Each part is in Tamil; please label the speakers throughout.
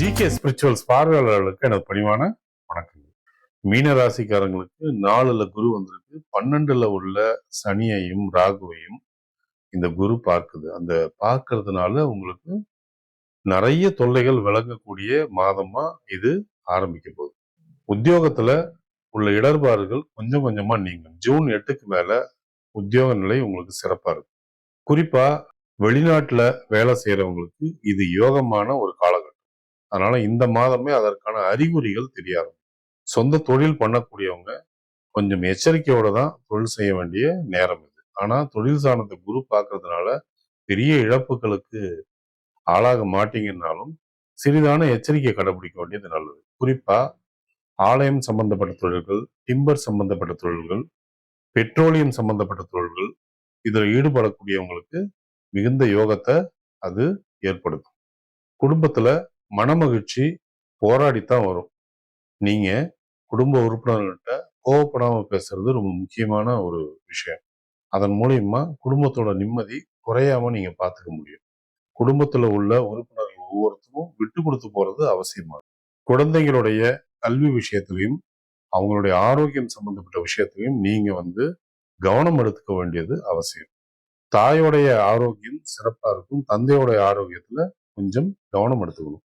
Speaker 1: ஜி கே ஸ்பிரிச்சுவல்ஸ் பார்வையாளர்களுக்கு எனது பணிவான வணக்கங்கள். மீன ராசிக்காரங்களுக்கு நாலுல குரு வந்திருக்கு. பன்னெண்டுல உள்ள சனியையும் ராகுவையும் இந்த குரு பார்க்குது. அந்த பார்க்கறதுனால உங்களுக்கு நிறைய தொல்லைகள் விளங்கக்கூடிய மாதமா இது ஆரம்பிக்க போகுது. உத்தியோகத்துல உள்ள இடர்பாடுகள் கொஞ்சம் கொஞ்சமா நீங்கும். ஜூன் எட்டுக்கு மேல உத்தியோக நிலை உங்களுக்கு சிறப்பா இருக்கும். குறிப்பா வெளிநாட்டுல வேலை செய்யறவங்களுக்கு இது யோகமான ஒரு காலகட்டம். அதனால இந்த மாதமே அதற்கான அறிகுறிகள் தெரிய ஆரம்பிக்கும் சொந்த தொழில் பண்ணக்கூடியவங்க கொஞ்சம் எச்சரிக்கையோட தான் தொழில் செய்ய வேண்டிய நேரம் இது. ஆனா தொழில் சார்ந்த குரு பார்க்கறதுனால பெரிய இழப்புகளுக்கு ஆளாக மாட்டீங்கன்னாலும் சிறிதான எச்சரிக்கை கடைபிடிக்க வேண்டியது நல்லது. குறிப்பா ஆலயம் சம்பந்தப்பட்ட தொழில்கள் டிம்பர் சம்பந்தப்பட்ட தொழில்கள் பெட்ரோலியம் சம்பந்தப்பட்ட தொழில்கள் இதில் ஈடுபடக்கூடியவங்களுக்கு மிகுந்த யோகத்தை அது ஏற்படுத்தும். குடும்பத்துல மனமகிழ்ச்சி போராடித்தான் வரும். நீங்க குடும்ப உறுப்பினர்கள்ட்ட கோவப்படாம பேசுறது ரொம்ப முக்கியமான ஒரு விஷயம். அதன் மூலியமா குடும்பத்தோட நிம்மதி குறையாம நீங்க பார்த்துக்க முடியும். குடும்பத்துல உள்ள உறுப்பினர்கள் ஒவ்வொருத்தரும் விட்டு கொடுத்து போறது அவசியமா? குழந்தைகளுடைய கல்வி விஷயத்திலையும் அவங்களுடைய ஆரோக்கியம் சம்பந்தப்பட்ட விஷயத்திலையும் நீங்க வந்து கவனம் எடுத்துக்க வேண்டியது அவசியம். தாயோடைய ஆரோக்கியம் சிறப்பா இருக்கும். தந்தையோடைய ஆரோக்கியத்துல கொஞ்சம் கவனம் எடுத்துக்கணும்.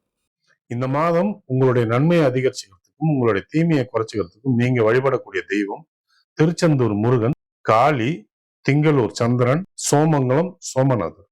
Speaker 1: இந்த மாதம் உங்களுடைய நன்மையை அதிகரிச்சுக்கிறதுக்கும் உங்களுடைய தீமையை குறைச்சிக்கிறதுக்கும் நீங்க வழிபடக்கூடிய தெய்வம் திருச்செந்தூர் முருகன் காளி திங்களூர் சந்திரன் சோமங்கலம் சோமநாதர்.